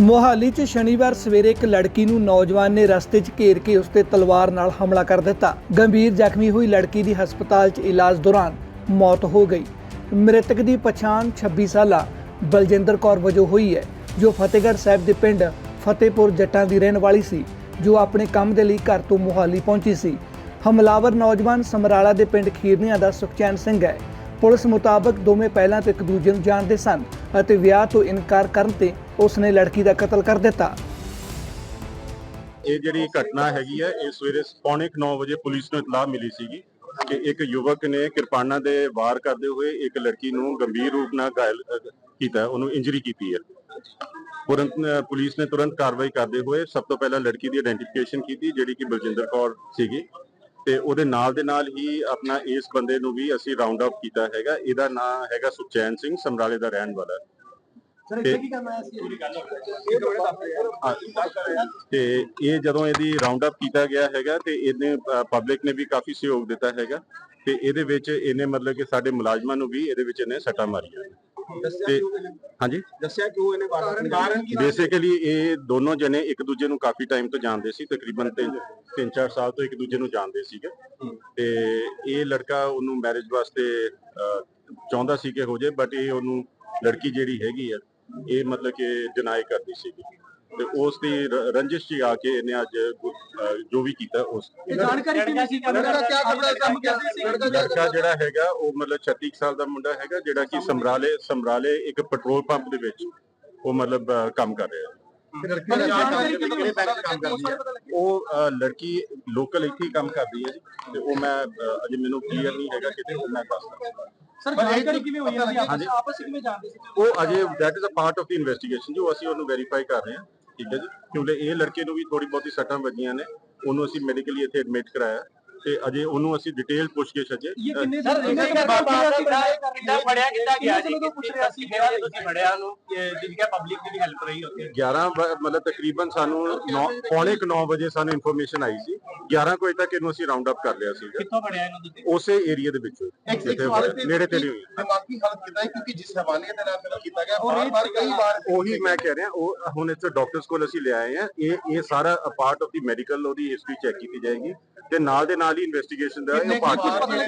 ਮੋਹਾਲੀ 'ਚ ਸ਼ਨੀਵਾਰ ਸਵੇਰੇ ਇੱਕ ਲੜਕੀ ਨੂੰ ਨੌਜਵਾਨ ਨੇ ਰਸਤੇ 'ਚ ਘੇਰ ਕੇ ਉਸ ਤੇ ਤਲਵਾਰ ਨਾਲ ਹਮਲਾ ਕਰ ਦਿੱਤਾ। ਗੰਭੀਰ ਜ਼ਖਮੀ ਹੋਈ ਲੜਕੀ ਦੀ ਹਸਪਤਾਲ 'ਚ ਇਲਾਜ ਦੌਰਾਨ ਮੌਤ ਹੋ ਗਈ। ਮ੍ਰਿਤਕ ਦੀ ਪਛਾਣ 26 ਸਾਲਾ ਬਲਜਿੰਦਰ ਕੌਰ ਵਜੋਂ ਹੋਈ ਹੈ, ਜੋ ਫਤਿਹਗੜ੍ਹ ਸਾਹਿਬ ਦੇ ਪਿੰਡ ਫਤਿਹਪੁਰ ਜੱਟਾਂ ਦੀ ਰਹਿਣ ਵਾਲੀ ਸੀ, ਜੋ ਆਪਣੇ ਕੰਮ ਦੇ ਲਈ ਘਰ ਤੋਂ ਮੋਹਾਲੀ ਪਹੁੰਚੀ ਸੀ। ਹਮਲਾਵਰ ਨੌਜਵਾਨ ਸਮਰਾਲਾ ਦੇ ਪਿੰਡ ਖੀਰਨੀਆਂ ਦਾ ਸੁਖਚੈਨ ਸਿੰਘ ਹੈ। ਪੁਲਿਸ ਮੁਤਾਬਕ ਦੋਵੇਂ ਪਹਿਲਾਂ ਤੋਂ ਇੱਕ ਦੂਜੇ ਨੂੰ ਜਾਣਦੇ ਸਨ ਅਤੇ ਵਿਆਹ ਤੋਂ ਇਨਕਾਰ ਕਰਨ ਤੇ ਉਸ ਨੇ ਲੜਕੀ ਦਾ ਕਤਲ ਕਰ ਦਿੱਤਾ। ਇਹ ਜਿਹੜੀ ਘਟਨਾ ਹੈਗੀ ਹੈ ਇਹ ਸਵੇਰੇ ਪੌਣੇ 9 ਵਜੇ ਪੁਲਿਸ ਨੂੰ ਇਤਲਾਹ ਮਿਲੀ ਸੀਗੀ ਕਿ ਇੱਕ ਯੁਵਕ ਨੇ ਕਿਰਪਾਨਾਂ ਦੇ ਵਾਰ ਕਰਦੇ ਹੋਏ ਇੱਕ ਲੜਕੀ ਨੂੰ ਗੰਭੀਰ ਰੂਪ ਨਾਲ ਘਾਇਲ ਕੀਤਾ, ਉਹਨੂੰ ਇੰਜਰੀ ਕੀਤੀ ਹੈ। ਤੁਰੰਤ ਪੁਲਿਸ ਨੇ ਤੁਰੰਤ ਕਾਰਵਾਈ ਕਰਦੇ ਹੋਏ ਸਭ ਤੋਂ ਪਹਿਲਾਂ ਲੜਕੀ ਦੀ ਆਇਡੈਂਟੀਫਿਕੇਸ਼ਨ ਕੀਤੀ, ਜਿਹੜੀ ਕਿ ਬਲਜਿੰਦਰ ਕੌਰ ਸੀਗੀ। ਤੇ ਉਹਦੇ ਨਾਲ ਦੇ ਨਾਲ ਹੀ ਆਪਣਾ ਇਸ ਬੰਦੇ ਨੂੰ ਵੀ ਅਸੀਂ ਰਾਉਂਡ ਅਪ ਕੀਤਾ ਹੈਗਾ। ਇਹਦਾ ਨਾਮ ਹੈਗਾ ਸੁਚੈਨ ਸਿੰਘ ਸਮਰਾਲੇ ਦਾ ਰਹਿਣ ਵਾਲਾ। ਤੇ- ਇੱਥੇ ਕੀ ਕਰਨਾ ਹੈ ਅਸੀਂ ਤੇ ਇਹ ਜਦੋਂ ਇਹਦੀ ਰਾਉਂਡ ਅਪ ਕੀਤਾ ਗਿਆ ਹੈਗਾ ਤੇ ਇਹਨੇ ਪਬਲਿਕ ਨੇ ਵੀ ਕਾਫੀ ਸਹਿਯੋਗ ਦਿੱਤਾ ਹੈਗਾ। ਤੇ ਇਹਦੇ ਵਿੱਚ ਇਹਨੇ ਮਤਲਬ ਕਿ ਸਾਡੇ ਮੁਲਾਜ਼ਮਾਂ ਨੂੰ ਵੀ ਇਹਦੇ ਵਿੱਚ ਇਹਨੇ ਸੱਟਾਂ ਮਾਰੀਆਂ। ਤੇ- ਕਿਉਂ ਇਹਨੇ ਹਾਂਜੀ? ਦੱਸਿਆ ਕਿਉਂ ਇਹਨੇ ਕਾਰਨ ਕਾਰਨ ਕੀ ਬੇਸਿਕਲੀ ਇਹ ਦੋਨੋਂ ਜਣੇ ਇੱਕ ਦੂਜੇ ਨੂੰ ਕਾਫੀ ਟਾਈਮ ਤੋਂ ਜਾਣਦੇ ਸੀ ਤਕਰੀਬਨ 3-4 ਸਾਲ ਤੋਂ ਇੱਕ ਦੂਜੇ ਨੂੰ ਜਾਣਦੇ ਸੀਗੇ। ਤੇ ਇਹ ਲੜਕਾ ਉਹਨੂੰ ਮੈਰਿਜ ਵਾਸਤੇ ਚਾਹੁੰਦਾ ਸੀ ਕਿ ਹੋ ਜਾਏ ਬਟ ਇਹ ਉਹਨੂੰ ਲੜਕੀ ਜਿਹੜੀ ਹੈਗੀ ਆ ਇਹ ਮਤਲਬ ਕਿ ਡਿਨਾਈ ਕਰਦੀ ਸੀਗੀ। ਤੇ ਉਸ ਦੀ ਰ- ਰੰਜਿਸ਼ 'ਚ ਹੀ ਆ ਕੇ ਇਹਨੇ ਅੱਜ ਗੁ- ਅਹ, ਜੋ ਵੀ ਕੀਤਾ ਉਸ ਜਾਣਕਾਰੀ ਕਿਵੇਂ ਸੀ? ਲੜਕਾ ਕੀ ਕਰਦਾ ਕੰਮ ਕਰਦਾ ਸੀ? ਲੜਕਾ ਲੜਕਾ ਜਿਹੜਾ ਹੈਗਾ ਉਹ ਮਤਲਬ 36 ਕੁ ਸਾਲ ਦਾ ਮੁੰਡਾ ਹੈਗਾ ਜਿਹੜਾ ਕਿ ਸਮਰਾਲੇ ਸਮਰਾਲੇ ਇੱਕ ਪੈਟਰੋਲ ਪੰਪ ਦੇ ਵਿੱਚ ਉਹ ਮਤਲਬ ਅਹ, ਕੰਮ ਕਰ ਰਿਹਾ। ਲੜਕੀ ਦੀ ਜਾਣਕਾਰੀ ਕਿਵੇਂ ਬੈਂਕ ਕੰਮ ਕਰਦੀ ਹੈ? ਉਹ ਅਹ, ਲੜਕੀ ਲੋਕਲ ਇੱਥੇ ਹੀ ਕੰਮ ਕਰਦੀ ਹੈ ਜੀ ਤੇ ਉਹ ਮੈਂ ਅਹ, ਅਜੇ ਮੈਨੂੰ ਕਲੀਅਰ ਨਹੀਂ ਹੈਗਾ ਕਿਤੇ ਉਹ ਮੈਂ ਦੱਸਦਾ ਸਰ ਜਾਣਕਾਰੀ ਕਿਵੇਂ ਹੋਈ ਹੈ? ਹਾਂਜੀ। ਆਪਸ ਵਿੱਚ ਕਿਵੇਂ ਜਾਣਦੇ ਸੀ ਉਹ ਅਜੇ that is a part of the investigation ਜੋ ਅਸੀਂ ਉਹਨੂੰ ਵੈਰੀਫਾਈ ਕਰ ਰਹੇ ਹਾਂ ਠੀਕ ਹੈ ਜੀ? ਕਿਉਂਕਿ ਇਹ ਲੜਕੇ ਨੂੰ ਵੀ ਥੋੜੀ ਬਹੁਤੀ ਸੱਟਾਂ ਵੱਜੀਆਂ ਨੇ ਉਹਨੂੰ ਅਸੀਂ ਮੈਡੀਕਲੀ ਇੱਥੇ ਐਡਮਿਟ ਕਰਾਇਆ ਤੇ ਅਜੇ ਉਹਨੂੰ ਅਸੀਂ ਡਿਟੇਲ ਪੁੱਛਗਿੱਛ ਅਜੇ ਇਹ ਕਿੰਨੇ ਸਰ ਕਿੱਦਾਂ ਫੜਿਆ ਕਿੱਦਾਂ ਗਿਆ ਜੀ? ਕਿੰਨੇ ਪੁੱਛ ਰਿਹਾ ਸੀ ਕਿਵੇਂ ਤੁਸੀਂ ਫੜਿਆ ਉਹਨੂੰ? ਕਿ ਪਬਲਿਕ ਦੀ ਵੀ ਹੈਲਪ ਰਹੀ ਉੱਥੇ? 11 ਵ- ਮਤਲਬ ਤਕਰੀਬਨ ਸਾਨੂੰ ਨੌ- ਪੌਣੇ 9 ਵਜੇ ਸਾਨੂੰ ਇਨਫੋਰਮੇਸ਼ਨ ਆਈ ਸੀ। 11 ਕੁ ਵਜੇ ਤੱਕ ਇਹਨੂੰ ਅਸੀਂ ਰਾਉਂਡ ਅਪ ਕਰ ਲਿਆ ਸੀਗਾ। ਕਿੱਥੋਂ ਫੜਿਆ ਇਹਨੂੰ ਤੁਸੀਂ? ਉਸੇ ਏਰੀਆ ਦੇ ਵਿੱਚ। ਜਿੱਥੇ ਹੋਇਆ, ਨੇੜੇ ਤੇੜੇ ਹੋਈ। ਦਿਮਾਗੀ ਹਾਲਤ ਕਿਦਾਂ ਹੈ? ਕਿਉਂਕਿ ਜਿਸ ਹਵਾਲੇ ਦੇ ਨਾਲ ਕਤਲ ਕੀਤਾ ਗਿਆ ਬਾਰ ਬਾਰ ਕਈ ਵਾਰ ਉਹੀ ਮੈਂ ਕਹਿ ਰਿਹਾ ਉਹ ਹੁਣ ਇੱਥੇ ਡਾਕਟਰਸ ਕੋਲ ਅਸੀਂ ਲਿਆਏ ਆ ਇਹ ਇਹ ਸਾਰਾ ਪਾਰਟ ਆਫ ਦੀ ਮੈਡੀਕਲ ਉਹਦੀ ਹਿਸਟਰੀ ਚੈੱਕ ਕੀਤੀ ਜਾਏਗੀ। ਤੇ ਨਾਲ ਦੇ ਨਾਲ ਹੀ ਇਨਵੈਸਟੀਗੇਸ਼ਨ ਦਾ ਇਹ ਪਾਰਟ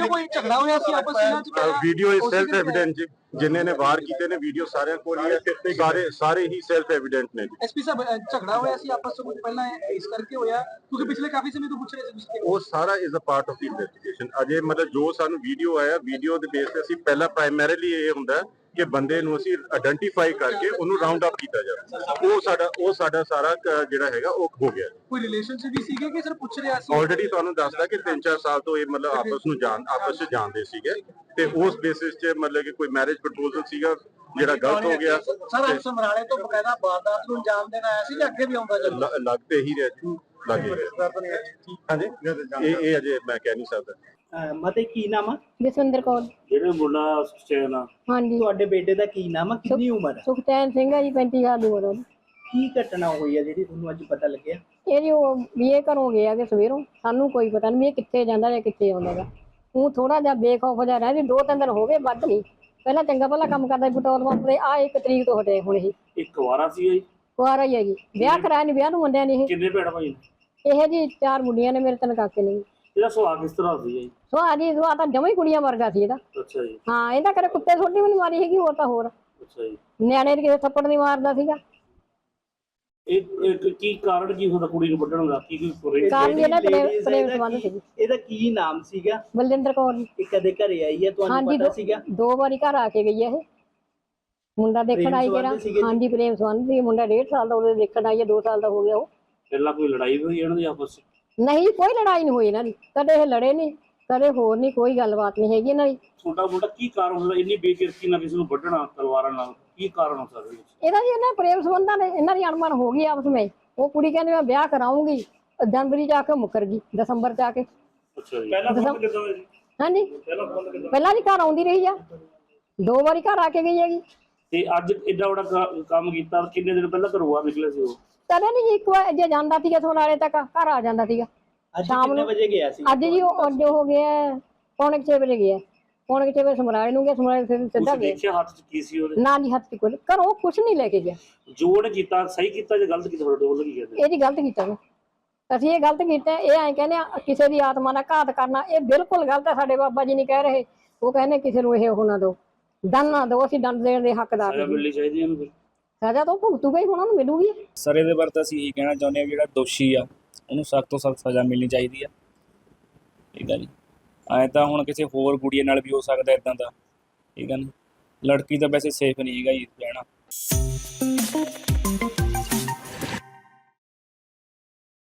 ਕੋਈ ਝਗੜਾ ਹੋਇਆ ਸੀ ਆਪਸ ਵਿੱਚ? ਵੀਡੀਓ ਇਸ ਸੈਲਫ ਐਵੀਡੈਂਟ ਜਿਨ੍ਹਾਂ ਨੇ ਵਾਰ ਕੀਤੇ ਨੇ ਵੀਡੀਓ ਸਾਰਿਆਂ ਕੋਲ ਹੀ ਹੈ। ਸਾਰੇ ਸਾਰੇ ਹੀ ਸੈਲਫ ਐਵੀਡੈਂਟ ਨੇ ਜੀ। ਐਸਪੀ ਸਾਹਿਬ ਝਗੜਾ ਹੋਇਆ ਸੀ ਆਪਸ ਵਿੱਚ ਪਹਿਲਾਂ ਇਸ ਕਰਕੇ ਹੋਇਆ? ਕਿਉਂਕਿ ਪਿਛਲੇ ਕਾਫੀ ਸਮੇਂ ਤੋਂ ਪੁੱਛ ਰਹੇ ਸੀ ਤੁਸੀਂ ਉਹ ਸਾਰਾ is a part of the investigation ਅਜੇ ਮਤਲਬ ਜੋ ਸਾਨੂੰ ਵੀਡੀਓ ਆਇਆ ਵੀਡੀਓ ਦੇ ਬੇਸ ਤੇ ਅਸੀਂ ਪਹਿਲਾਂ ਪ੍ਰਾਇਮਰੀਲੀ ਇਹ ਹੁੰਦਾ ਹੈ ਕਿ ਬੰਦੇ ਨੂੰ ਅਸੀਂ ਆਇਡੈਂਟੀਫਾਈ ਕਰਕੇ ਉਹਨੂੰ ਰਾਉਂਡ ਅਪ ਕੀਤਾ ਜਾਵੇ। ਉਹ ਸਾਡਾ ਉਹ ਸਾਡਾ ਸਾਰਾ ਜਿਹੜਾ ਹੈਗਾ ਉਹ ਹੋ ਗਿਆ। ਕੋਈ ਰਿਲੇਸ਼ਨਸ਼ਿਪ ਵੀ ਸੀਗੇ ਕਿ ਸਿਰ ਪੁੱਛ ਰਿਹਾ ਸੀ? ਆਲਰੇਡੀ ਤੁਹਾਨੂੰ ਦੱਸਦਾ ਕਿ 3-4 ਸਾਲ ਤੋਂ ਇਹ ਮਤਲਬ ਆਪਸ ਨੂੰ ਜਾਣ ਆਪਸ ਵਿੱਚ ਜਾਣਦੇ ਸੀਗੇ। ਤੇ ਉਸ ਬੇਸਿਸ 'ਤੇ ਮਤਲਬ ਕਿ ਕੋਈ ਮੈਰਿਜ ਪ੍ਰਪੋਜ਼ਲ ਸੀਗਾ ਜਿਹੜਾ ਗਲਤ ਹੋ ਗਿਆ। ਸਰ ਆਪ ਸਮਰਾਲੇ ਤੋਂ ਬਕਾਇਦਾ ਵਾਰਦਾਤ ਨੂੰ ਅੰਜਾਮ ਦੇਣ ਆਇਆ ਸੀ ਜਾਂ ਅੱਗੇ ਵੀ ਆਉਂਦਾ ਚੱਲ ਲ- ਲੱਗ ਤੇ ਹੀ ਰਿਹਾ ਜੀ। ਲੱਗ ਹਾਂਜੀ। ਇਹ ਇਹ ਅਜੇ ਮੈਂ ਕਹਿ ਨਹੀਂ ਸਕਦਾ। ਮਤੇ ਕੀ ਨਾਮ ਆ? ਜਸਵਿੰਦਰ ਕੌਰ। ਜਿਹੜੇ ਮੁੰਡਾ ਸੁਚੈਨ ਆ ਹਾਂਜੀ। ਤੁਹਾਡੇ ਬੇਟੇ ਦਾ ਕੀ ਨਾਮ ਆ? ਕਿੰਨੀ ਉਮਰ ਆ? ਸੁਖਚੈਨ ਸਿੰਘ ਹੈ ਜੀ 35 ਸਾਲ ਦੀ ਉਮਰ ਉਹਦੀ। ਕੀ ਘਟਨਾ ਹੋਈ ਆ ਜਿਹੜੀ ਤੁਹਾਨੂੰ ਅੱਜ ਪਤਾ ਲੱਗਿਆ? ਇਹ ਜੀ ਉਹ ਵੀ ਇਹ ਘਰੋਂ ਗਿਆ ਕਿ ਸਵੇਰੋਂ। ਸਾਨੂੰ ਕੋਈ ਪਤਾ ਨਹੀਂ ਵੀ ਇਹ ਕਿੱਥੇ ਜਾਂਦਾ ਜਾਂ ਕਿੱਥੇ ਆਉਂਦਾ ਗਾ। ਉਹ ਥੋੜਾ ਜਿਹਾ ਬੇਖੌਫ ਜਿਹਾ ਰਹਿ ਵੀ ਦੋ ਤਿੰਨ ਦਿਨ ਹੋ ਗਏ ਵੱਧ ਨਹੀਂ। ਪਹਿਲਾਂ ਚੰਗਾ ਭਲਾ ਕੰਮ ਕਰਦਾ ਸੀ ਪੈਟਰੋਲ ਪੰਪ ਤੇ। ਆ ਇੱਕ ਤਰੀਕ ਤੋਂ ਹਟੇ ਹੁਣ ਇਹ। ਇੱਕ ਵਾਰਾ ਸੀ ਜੀ? ਕੁਆਰਾ ਹੀ ਹੈ ਜੀ। ਵਿਆਹ ਕਰਾਇਆ ਨਹੀਂ ਵਿਆਹ ਨੂੰ ਮੁੰਡਿਆਂ ਨੇ ਕਿੰਨੇ ਭੈਣ ਭਾਈ ਨੇ? ਇਹ ਇਹ ਜੀ ਚਾਰ ਮੁੰਡੀਆਂ ਨੇ ਮੇਰੇ ਤਿੰਨ ਕਾਕੇ ਨੇ ਜੀ। ਇਹਦਾ ਸੁਭਾਅ ਕਿਸ ਤਰ੍ਹਾਂ ਸੀ ਜੀ? ਸੋ ਆ ਜੀ ਸੋ ਆ ਤਾਂ ਜਮਾਂ ਹੀ ਕੁੜੀਆਂ ਵਰਗਾ ਸੀ ਇਹਦਾ। ਅੱਛਾ ਜੀ। ਹਾਂ ਇਹਦਾ ਕਰੇ ਕੁੱਤੇ ਛੋਟੀ ਵੀ ਨਹੀਂ ਮਾਰੀ ਹੈਗੀ ਹੋਰ ਤਾਂ ਹੋਰ। ਅੱਛਾ ਜੀ। ਨਿਆਣੇ ਦੇ ਕਿਸੇ ਥੱਪੜ ਨਹੀਂ ਮਾਰਦਾ ਸੀਗਾ। ਇਹ ਇੱਕ ਕੀ ਕਾਰਨ ਕੀ ਹੁੰਦਾ ਕੁੜੀ ਨੂੰ ਵੱਢਣ ਦਾ? ਕੀ ਕੋਈ ਪੁਰੇ ਕਾਰਨ ਵੀ ਇਹਨਾਂ ਪ੍ਰੇਮ Ladies ਪ੍ਰੇਮ ਇਹਦਾ ਸੰਬੰਧ ਕੀ- ਸੀ ਇਹਦਾ ਕੀ ਨਾਮ ਸੀਗਾ? ਬਲਜਿੰਦਰ ਕੌਰ ਜੀ। ਇਹ ਕਦੇ ਘਰੇ ਆਈ ਹੈ ਤੁਹਾਨੂੰ ਹਾਂਜੀ ਪਤਾ ਦੋ- ਸੀਗਾ? ਦੋ ਵਾਰੀ ਘਰ ਆ ਕੇ ਗਈ ਹੈ ਇਹ। ਮੁੰਡਾ ਦੇਖਣ ਆਈ ਸੰਬੰਧ ਜਿਹੜਾ ਸੀਗੇ ਜੀ? ਹਾਂਜੀ ਪ੍ਰੇਮ ਸੰਬੰਧ ਸੀ। ਮੁੰਡਾ 1.5 ਸਾਲ ਦਾ ਉਹਦੇ ਦੇਖਣ ਆਈ ਹੈ 2 ਸਾਲ ਦਾ ਹੋ ਗਿਆ ਉਹ। ਪਹਿਲਾਂ ਕੋਈ ਲੜਾਈ ਹੋਈ ਇਹਨਾਂ ਦੀ ਆਪਸ ਚ ਨਹੀਂ ਕੋਈ ਲੜਾਈ ਨਹੀਂ ਹੋਈ ਇਹਨਾਂ ਦੀ। ਕਦੇ ਇਹ ਲੜੇ ਨਹੀਂ ਕਦੇ ਹੋਰ ਨਹੀਂ ਕੋਈ ਗੱਲਬਾਤ ਨਹੀਂ ਹੈਗੀ ਇਹਨਾਂ ਦੀ। ਛੋਟਾ ਮੋਟਾ ਕੀ ਕਾਰਨ ਹੁੰਦਾ? ਇੰਨੀ ਬੇਕਿਰਕੀ ਨਾਲ ਕਿਸੇ ਨੂੰ ਵੱਢਣਾ ਤਲਵਾਰਾਂ ਨਾਲ। ਕੀ ਕਾਰਨ ਹੋ ਸਕਦਾ ਜੀ ਇਹਦਾ ਜੀ ਇਹਨਾਂ ਪ੍ਰੇਮ ਸੰਬੰਧਾਂ ਨੇ ਇਹਨਾਂ ਦੀ ਅਣਮਨ ਹੋ ਗਈ ਆਪਸ ਵਿੱਚ। ਉਹ ਕੁੜੀ ਕਹਿੰਦੀ ਮੈਂ ਵਿਆਹ ਕਰਾਉਂਗੀ ਜਨਵਰੀ ਚ ਆ ਕੇ ਮੁੱਕਰ ਗਈ ਦਸੰਬਰ ਚ ਆ ਕੇ। ਅੱਛਾ ਜੀ। ਪਹਿਲਾਂ ਫੋਨ ਕਿਦਾਂ ਜੀ? ਹਾਂਜੀ। ਪਹਿਲਾਂ ਫੋਨ ਕਿਦਾਂ ਪਹਿਲਾਂ ਜੀ ਘਰ ਆਉਂਦੀ ਰਹੀ ਆ। ਦੋ ਵਾਰੀ ਘਰ ਆ ਕੇ ਗਈ ਹੈਗੀ। ਤੇ ਅੱਜ ਐਡਾ ਵੱਡਾ ਕ- ਕੰਮ ਕੀਤਾ ਕਿੰਨੇ ਦਿਨ ਪਹਿਲਾਂ ਘਰੋਂ ਆ ਨਿਕਲੇ ਸੀ ਉਹ? ਕਦੇ ਨਹੀਂ ਜੀ ਇੱਕ ਵਾਰ ਜੇ ਜਾਂਦਾ ਸੀਗਾ ਸੋਨਾਲੇ ਤੱਕ ਘਰ ਆ ਜਾਂਦਾ ਸੀਗਾ। ਅੱਜ ਸ਼ਾਮ ਕਿੰਨੇ ਨੂੰ- ਵਜੇ ਗਿਆ ਸੀ? ਅੱਜ ਜੀ ਉਹ ਅੱਜ ਹੋ ਗਿਆ ਪੌਣੇ 6 ਵਜੇ ਗਿਆ। ਹੁਣ ਕਿਤੇ ਵੇ ਸਮਰਾਲੇ ਨੂੰ ਗਿਆ ਸਮਰਾਲੇ ਫਿਰ ਸਿੱਧਾ ਤੁਸੀਂ ਗਿਆ। ਦੇਖਿਆ ਹੱਥ 'ਚ ਕੀ ਸੀ ਉਹਦੇ? ਨਾ ਜੀ ਹੱਥ ਕੋਈ ਘਰੋਂ ਕੁਛ ਨਹੀਂ ਲੈ ਕੇ ਗਿਆ। ਜੋ ਉਹਨੇ ਕੀਤਾ ਸਹੀ ਕੀਤਾ ਜਾਂ ਗਲਤ ਕੀਤਾ ਤੁਹਾਡੇ ਵੱਲੋਂ ਕੀ ਕਹਿੰਦੇ? ਇਹ ਜੀ ਗਲਤ ਕੀਤਾ ਵਾ ਅਸੀਂ ਇਹ ਗਲਤ ਕੀਤਾ ਇਹ ਐਂ ਕਹਿੰਦੇ ਆ ਕਿਸੇ ਦੀ ਆਤਮਾ ਦਾ ਘਾਤ ਕਰਨਾ ਇਹ ਬਿਲਕੁਲ ਗਲਤ ਹੈ ਸਾਡੇ ਬਾਬਾ ਜੀ ਨਹੀਂ ਕਹਿ ਰਹੇ। ਉਹ ਕਹਿੰਦੇ ਕਿਸੇ ਨੂੰ ਇਹ ਉਹ ਨਾ ਦਿਓ ਦੰਡ ਨਾ ਦਿਓ ਅਸੀਂ ਦੰਡ ਦੇਣ ਦੇ ਹੱਕਦਾਰ ਸਜ਼ਾ ਨਹੀਂ। ਮਿਲਣੀ ਚਾਹੀਦੀ ਹੈ ਇਹਨੂੰ ਫਿਰ। ਸਜ਼ਾ ਤਾਂ ਉਹ ਭੁਗਤੂਗਾ ਹੀ ਉਹਨਾਂ ਨੂੰ ਮਿਲੂਗੀ। ਸਰ ਇਹਦੇ ਬਾਰੇ ਤਾਂ ਅਸੀਂ ਇਹੀ ਕਹਿਣਾ ਚਾਹੁੰਦੇ ਹਾਂ ਵੀ ਜਿਹੜਾ ਦੋਸ਼ੀ ਆ ਉਹਨੂੰ ਸਖਤ ਤੋਂ ਸਖਤ ਸਜ਼ਾ ਮਿਲਣੀ ਚਾਹੀਦੀ ਆ। ਠੀਕ ਆ ਜੀ। ਐਂ ਤਾਂ ਹੁਣ ਕਿਸੇ ਹੋਰ ਕੁੜੀਏ ਨਾਲ ਵੀ ਹੋ ਸਕਦਾ ਇਦਾਂ ਦਾ। ਠੀਕ ਆ ਨਾ। ਲੜਕੀ ਤਾਂ ਵੈਸੇ ਸੇਫ ਨਹੀਂ ਹੈਗਾ ਜੀ ਰਹਿਣਾ।